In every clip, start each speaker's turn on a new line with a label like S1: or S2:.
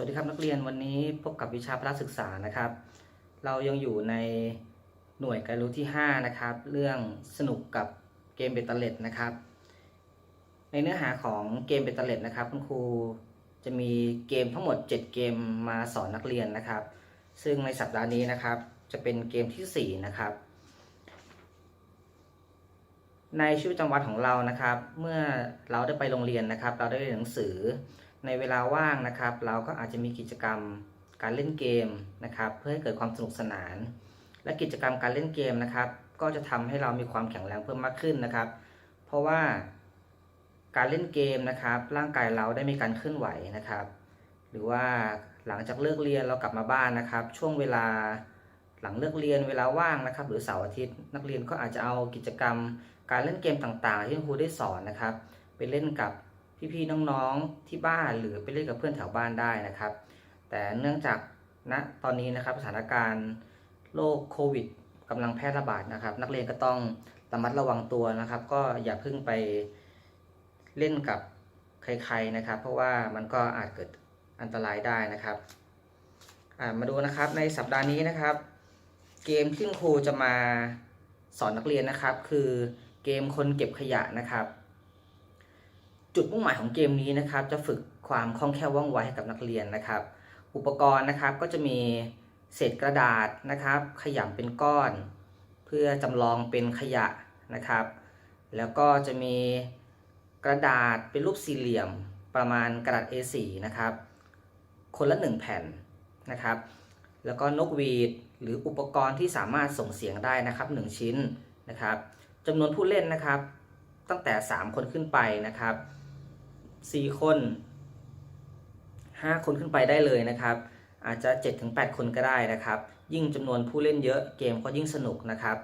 S1: สวัสดีครับนักเรียนวันนี้พบกับวิชาพละศึกษานะครับ เรายังอยู่ในหน่วยการรู้ที่ 5 นะครับ เรื่องสนุกกับเกมเบตเตอร์เล็ดนะครับ ในเนื้อหาของเกมเบตเตอร์เล็ดนะครับ คุณครูจะมีเกมทั้งหมด 7 เกมมาสอนนักเรียนนะครับ ซึ่งในสัปดาห์นี้นะครับ จะเป็นเกมที่ 4 นะครับ ในชีวิตประจำวันของเรานะครับ เมื่อเราได้ไปโรงเรียนนะครับ เราได้เรียนหนังสือ ในเวลาว่างนะครับ เราก็อาจจะมีกิจกรรมการเล่นเกมนะครับ เพื่อให้เกิดความสนุกสนาน และกิจกรรมการเล่นเกมนะครับ ก็จะทำให้เรามีความแข็งแรงเพิ่มมากขึ้นนะครับ เพราะว่าการเล่นเกมนะครับ ร่างกายเราได้มีการเคลื่อนไหวนะครับ หรือว่าหลังจากเลิกเรียนเรากลับมาบ้านนะครับ ช่วงเวลาหลังเลิกเรียนเวลาว่างนะครับ หรือเสาร์อาทิตย์ นักเรียนก็อาจจะเอากิจกรรม การเล่นเกมต่างๆ ที่ครูได้สอนนะครับ ไปเล่นกับ พี่ๆน้องๆที่บ้านหรือไปเล่นกับเพื่อนแถวบ้านได้นะครับ แต่เนื่องจากณตอนนี้นะครับสถานการณ์โรคโควิดกำลังแพร่ระบาดนะครับ นักเรียนก็ต้องระมัดระวังตัวนะครับ ก็อย่าเพิ่งไปเล่นกับใครๆนะครับ เพราะว่ามันก็อาจเกิดอันตรายได้นะครับมาดูนะครับในสัปดาห์นี้นะครับ เกมที่ครูจะมาสอนนักเรียนนะครับ คือเกมคนเก็บขยะนะครับ จุดมุ่งหมายของเกมนี้นะครับ จะฝึกความคล่องแคล่วว่องไวให้กับนักเรียนนะครับ อุปกรณ์นะครับก็จะมีเศษกระดาษนะครับ ขยำเป็นก้อน เพื่อจำลองเป็นขยะนะครับ แล้วก็จะมีกระดาษเป็นรูปสี่เหลี่ยมประมาณกระดาษ A4 นะครับ คนละ 1 แผ่นนะครับ แล้วก็นกหวีดหรืออุปกรณ์ที่สามารถส่งเสียงได้นะครับ 1 ชิ้นนะครับจำนวนผู้เล่นนะครับ ตั้งแต่ 3 คนขึ้นไปนะครับ 4คน5คนขึ้นไปได้เลยนะครับ อาจจะ 7-8 คนก็ได้นะครับ ยิ่งจำนวนผู้เล่นเยอะเกมก็ยิ่งสนุกนะครับ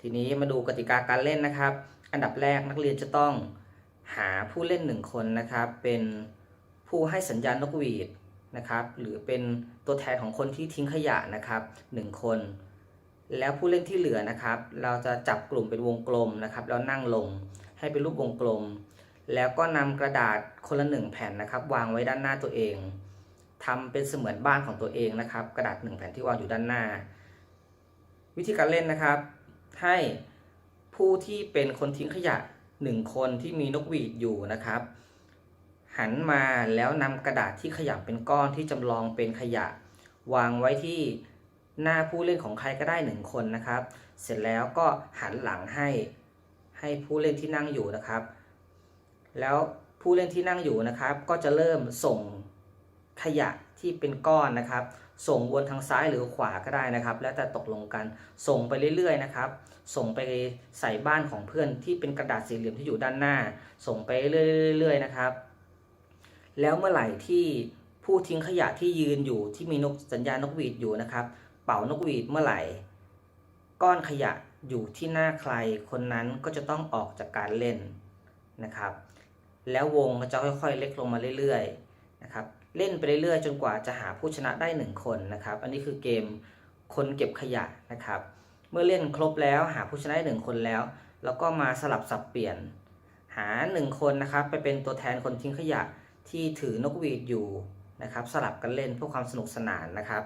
S1: ทีนี้มาดูกติกาการเล่นนะครับ อันดับแรกนักเรียนจะต้องหาผู้เล่น1คนนะครับ เป็นผู้ให้สัญญาณนกหวีดนะครับ หรือเป็นตัวแทนของคนที่ทิ้งขยะนะครับ1คน แล้วผู้เล่นที่เหลือนะครับ เราจะจับกลุ่มเป็นวงกลมนะครับ แล้วนั่งลงให้เป็นรูปวงกลม แล้วก็นำกระดาษคนละหนึ่งแผ่นนะครับ วางไว้ด้านหน้าตัวเองทำเป็นเสมือนบ้านของตัวเองนะครับ กระดาษหนึ่งแผ่นที่วางอยู่ด้านหน้า วิธีการเล่นนะครับ ให้ผู้ที่เป็นคนทิ้งขยะหนึ่งคนที่มีนกหวีดอยู่นะครับ หันมาแล้วนำกระดาษที่ขยำเป็นก้อนที่จำลองเป็นขยะ วางไว้ที่หน้าผู้เล่นของใครก็ได้หนึ่งคนนะครับ เสร็จแล้วก็หันหลังให้ให้ผู้เล่นที่นั่งอยู่นะครับ แล้วผู้เล่นที่นั่งอยู่นะครับ ก็จะเริ่มส่งขยะที่เป็นก้อนนะครับ ส่งวนทางซ้ายหรือขวาก็ได้นะครับ แล้วแต่ตกลงกันส่งไปเรื่อยๆนะครับ ส่งไปใส่บ้านของเพื่อนที่เป็นกระดาษสี่เหลี่ยมที่อยู่ด้านหน้า ส่งไปเรื่อยๆนะครับ แล้วเมื่อไหร่ที่ผู้ทิ้งขยะที่ยืนอยู่ที่มีนกสัญญาณนกหวีดอยู่นะครับ เป่านกหวีดเมื่อไหร่ ก้อนขยะอยู่ที่หน้าใครคนนั้นก็จะต้องออกจากการเล่นนะครับ แล้ววงก็จะค่อยๆ เล็กลงมาเรื่อยๆนะครับเล่นไปเรื่อยๆ จนกว่าจะหาผู้ชนะได้หนึ่งคนนะครับ อันนี้คือเกมคนเก็บขยะนะครับ เมื่อเล่นครบแล้วหาผู้ชนะได้หนึ่งคนแล้ว แล้วก็มาสลับสับเปลี่ยน หาหนึ่งคนนะครับไปเป็นตัวแทนคนทิ้งขยะที่ถือนกหวีดอยู่นะครับ สลับกันเล่นเพื่อความสนุกสนานนะครับ